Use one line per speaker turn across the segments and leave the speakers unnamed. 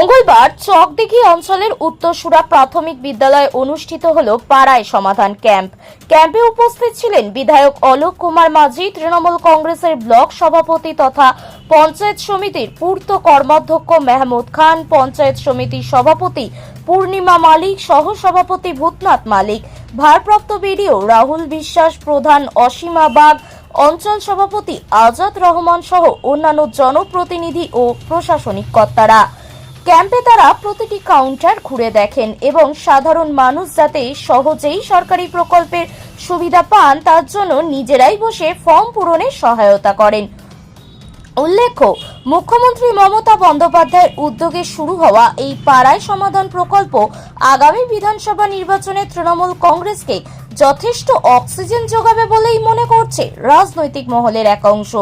মঙ্গলবার চকদিঘি অঞ্চলের উত্তরসুরা প্রাথমিক বিদ্যালয়ে অনুষ্ঠিত হল পাড়ায় সমাধান ক্যাম্প। ক্যাম্পে উপস্থিত ছিলেন বিধায়ক অলোক কুমার মাঝি, তৃণমূল কংগ্রেসের ব্লক সভাপতি তথা পঞ্চায়েত সমিতির পূর্ত কর্মাধ্যক্ষ মেহমুদ খান, পঞ্চায়েত সমিতির সভাপতি পূর্ণিমা মালিক, সহ সভাপতি ভূতনাথ মালিক, ভারপ্রাপ্ত বিডিও রাহুল বিশ্বাস, প্রধান অসীমা বাগ, অঞ্চল সভাপতি আজাদ রহমান সহ অন্যান্য জনপ্রতিনিধি ও প্রশাসনিক কর্তারা। ক্যাম্পে তারা প্রতিটি কাউন্টার ঘুরে দেখেন এবং সাধারণ মানুষ যাতে সহজেই সরকারি প্রকল্পের সুবিধা পান, তার জন্য নিজেরাই বসে ফর্ম পূরণে সহায়তা করেন। উল্লেখ্য, মুখ্যমন্ত্রী মমতা বন্দ্যোপাধ্যায়ের উদ্যোগে শুরু হওয়া এই পাড়ায় সমাধান প্রকল্প আগামী বিধানসভা নির্বাচনে তৃণমূল কংগ্রেসকে যথেষ্ট অক্সিজেন যোগাবে বলেই মনে করছে রাজনৈতিক মহলের এক অংশ।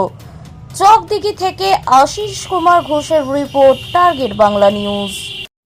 চকদিঘি থেকে আশিস কুমার ঘোষের রিপোর্ট টার্গেট বাংলা নিউজ।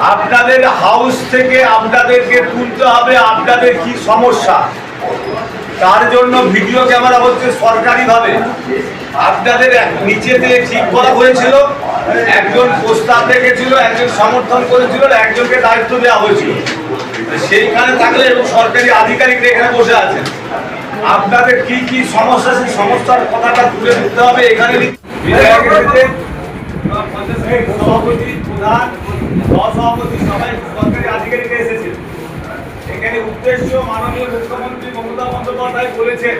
আপনাদের হাউস থেকে আপনাদেরকে তুলতে হবে আপনাদের কি সমস্যা? তার জন্য ভিডিও ক্যামেরা হচ্ছে সরকারিভাবে। আপনাদের এক- নিচে দিয়ে ঠিক করা হয়েছিল, একজন প্রস্তাব রেখেছিল, একজন সমর্থন করেছিল একজনকে দায়িত্ব দেওয়া হয়েছিল। সেইখানে থাকলে এবং সরকারি আধিকারিকরা এখানে বসে আছেন। আপনাদের কি কি সমস্যা সেই সমস্যার কথাটা তুলে ধরতে হবে এখানে। সভাপতি, প্রধান, সহসভাপতি সবাই সরকারি আধিকারিক এসেছেন। এখানে উদ্দেশ্য মাননীয় মুখ্যমন্ত্রী মমতা বন্দ্যোপাধ্যায় বলেছেন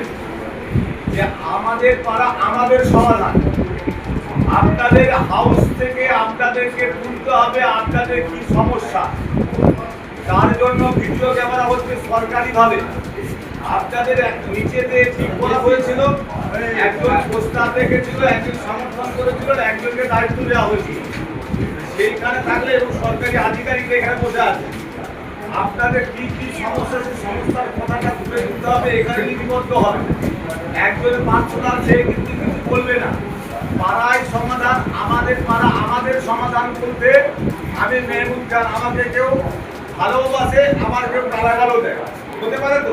যে আমাদের পাড়া আমাদের সমাধান। আপনাদের হাউস থেকে আপনাদেরকে তুলতে হবে, আপনাদের কি সমস্যা? তার জন্য ভিডিও ক্যামেরা হচ্ছে সরকারিভাবে। আপনাদের এক নিচেতে ঠিক করা হয়েছিল, একজন প্রস্তাব রেখেছিল, একজন সমর্থন করেছিল একজনকে দায়িত্ব দেওয়া হয়েছিল। সেইখানে থাকলে এবং সরকারি আধিকারিক এখানে বসে আছে। আপনাদের কি কি সমস্যা সেই সমস্যার কথাটা তুলে দিতে হবে, এখানে লিপিবদ্ধ হবে। একজনের পার্সোনাল, সে কিন্তু কিছু বলবে না। পাড়ায় সমাধান, আমাদের পাড়া, আমাদের সমাধান করতে আমি মেহমুদ খান আমাকে কেউ ভালোবাসে, আমার কেউ গালাগালও দেয় হতে পারে তো?